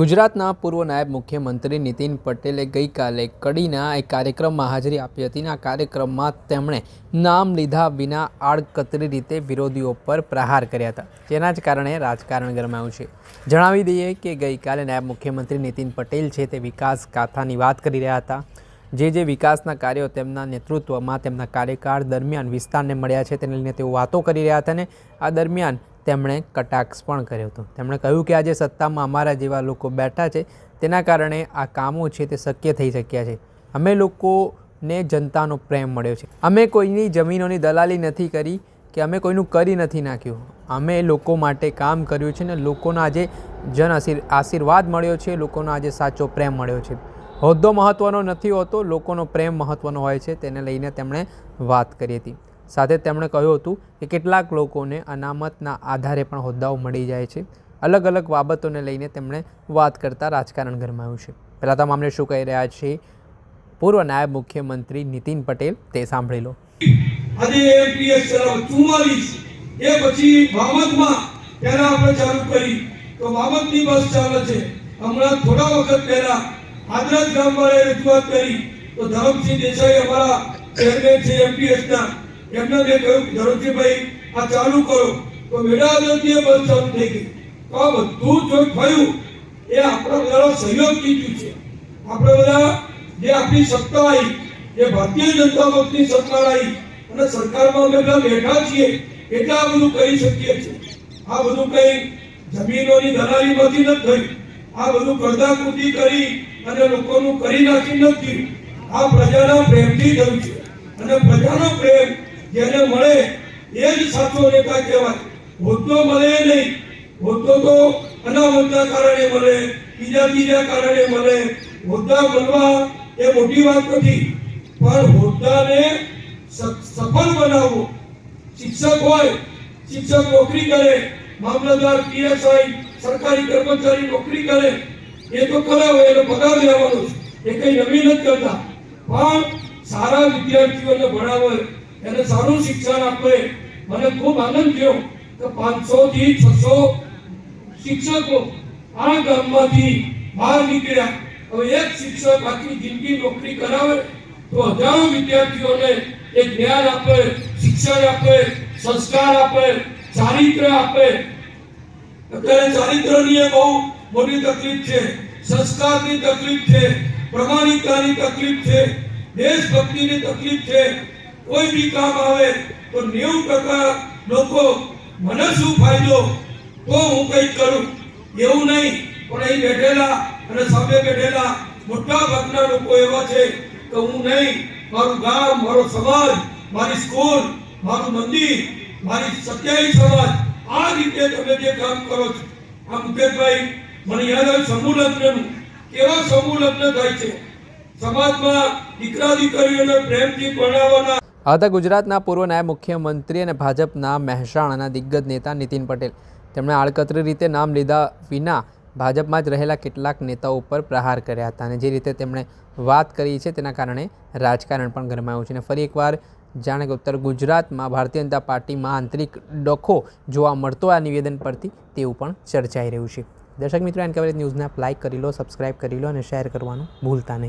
ગુજરાતના પૂર્વ નાયબ મુખ્યમંત્રી નીતિન પટેલે ગઈકાલે કડીના એક કાર્યક્રમમાં હાજરી આપી હતી. આ કાર્યક્રમમાં તેમણે નામ લીધા વિના આડકતરી રીતે વિરોધીઓ પર પ્રહાર કર્યા હતા. જેના જ કારણે રાજકારણ ગરમાયું છે. જણાવી દઈએ કે ગઈકાલે નાયબ મુખ્યમંત્રી નીતિન પટેલ છે તે વિકાસ ગાથાની વાત કરી રહ્યા હતા. જે જે વિકાસના કાર્યો તેમના નેતૃત્વમાં તેમના કાર્યકાળ દરમિયાન વિસ્તારને મળ્યા છે તેને લઈને તેઓ વાતો કરી રહ્યા હતા અને આ દરમિયાન તેમણે કટાક્ષ પણ કર્યો હતો. તેમણે કહ્યું કે આજે સત્તામાં અમારા જેવા લોકો બેઠા છે, તેના કારણે આ કામો છે તે શક્ય થઈ શક્યા છે. અમે લોકોને જનતાનો પ્રેમ મળ્યો છે. અમે કોઈની જમીનોની દલાલી નથી કરી કે અમે કોઈનું કરી નથી નાખ્યું. અમે લોકો માટે કામ કર્યું છે ને લોકોનો આજે જન આશીર- આશીર્વાદ મળ્યો છે, લોકોનો આજે સાચો પ્રેમ મળ્યો છે. હોદ્દો મહત્ત્વનો નથી હોતો, લોકોનો પ્રેમ મહત્ત્વનો હોય છે, તેને લઈને તેમણે વાત કરી હતી. સાથે તેમણે કહ્યું હતું કે કેટલાક લોકોને અનામતના આધારે પણ હોદ્દાઓ મળી જાય છે. અલગ અલગ બાબતોને લઈને તેમણે વાત કરતાં રાજકારણ ગરમાયું છે. પહેલાં તો મામલે શું કહી રહ્યા છે પૂર્વ નાયબ મુખ્યમંત્રી નીતિન પટેલ, તે સાંભળી લો. આજે એમપીએસ ચલાવ ચુમ્માલીસ એ પછી બાબતમાં પહેલા આપણે ચાલુ કરી. તો બાબતની બસ ચાલે છે. હમણાં થોડા વખત પહેલા હાદરાજ ગામવાળાએ રજૂઆત કરી. તો ધરમસિંહ દેસાઈ અમારા ચેરમેન છે એમપીએસના. એમને મેં કહ્યું કે ભાઈ, આ ચાલુ કરો. તો મેળા મેળાવતી બસ ચાલુ થઈ ગઈ તો આ બધું જો થયું, એ આપણા બધાનો સહયોગ કીધું છે. આપણે બધા જે આપણી સત્તા આવી, જે ભારતીય જનતા પક્ષની સરકાર આવી, અને સરકારમાં અમે બધા બેઠા છીએ એટલે આ બધું કરી શકીએ છીએ. આ બધું કઈ જમીનોની દલાલીમાંથી નથી થયું. આ બધું કરદાકૃતિ કરી અને લોકોનું કરી નાખી નથી આ પ્રજાના પ્રેમથી થયું છે. અને પ્રજાનો પ્રેમ જેને મળે એ જ સાચો નેતા કહેવાય. હોદ્દો મળે નહીં. હોદ્દો તો અનામતના કારણે મળે, બીજા બીજા કારણે મળે. હોદ્દા મળવા એ મોટી વાત નથી. પણ હોદ્દાને સફળ બનાવવો. શિક્ષક હોય, શિક્ષક નોકરી કરે, મામલતદાર, પીએસઆઈ, સરકારી કર્મચારી નોકરી કરે, એ તો કરે હોય, એનો પગાર લેવાનો છે એ કંઈ નવી નથી કરતા. પણ સારા વિદ્યાર્થીઓને ભણાવે એને સારું શિક્ષણ આપે મને ખૂબ આનંદ થયો કે પાંચસો થી છસો શિક્ષકો આ ગામમાંથી બહાર નીકળ્યા હવે એક શિક્ષક આખી જિંદગી નોકરી કરાવે તો હજારો વિદ્યાર્થીઓને એક જ્ઞાન આપે શિક્ષણ આપે સંસ્કાર આપે ચારિત્ર આપે અત્યારે ચારિત્રની એ બહુ મોટી તકલીફ છે સંસ્કારની તકલીફ છે પ્રમાણિકતાની તકલીફ છે દેશભક્તિની તકલીફ છે કોઈ બી કામ આવે તો નેવું ટકા લોકો મને શું ફાયદો? તો હું કંઈક કરું. એવું નહીં, પણ અહીં બેઠેલા અને સામે બેઠેલા મોટા ભાગના લોકો એવા છે કે હું નહીં, મારું ગામ, મારો સમાજ, મારી સ્કૂલ, મારું મંદિર, મારી સત્યાવી સમાજ, આ રીતે તમે જે કામ કરો છો. આ મુકેશભાઈ, મને યાદ આવે સમૂહ લગ્નનું કેવા સમૂહ લગ્ન થાય છે? સમાજમાં દીકરા દીકરીઓને પ્રેમથી પરણાવવાના આ હતા ગુજરાતના પૂર્વ નાયબ મુખ્યમંત્રી અને ભાજપના મહેસાણાના દિગ્ગજ નેતા નીતિન પટેલ. તેમણે આડકતરી રીતે નામ લીધા વિના ભાજપમાં જ રહેલા કેટલાક નેતાઓ ઉપર પ્રહાર કર્યા હતા અને જે રીતે તેમણે વાત કરી છે તેના કારણે રાજકારણ પણ ગરમાયું છે. અને ફરી એકવાર જાણે કે ઉત્તર ગુજરાતમાં ભારતીય જનતા પાર્ટીમાં આંતરિક ડખો જોવા મળતો આ નિવેદન પરથી તેવું પણ ચર્ચાઈ રહ્યું છે. દર્શક મિત્રો એન કવરેજ ન્યૂઝને આપ લાઇક કરી લો સબસ્ક્રાઇબ કરી લો અને શેર કરવાનું ભૂલતા નહીં.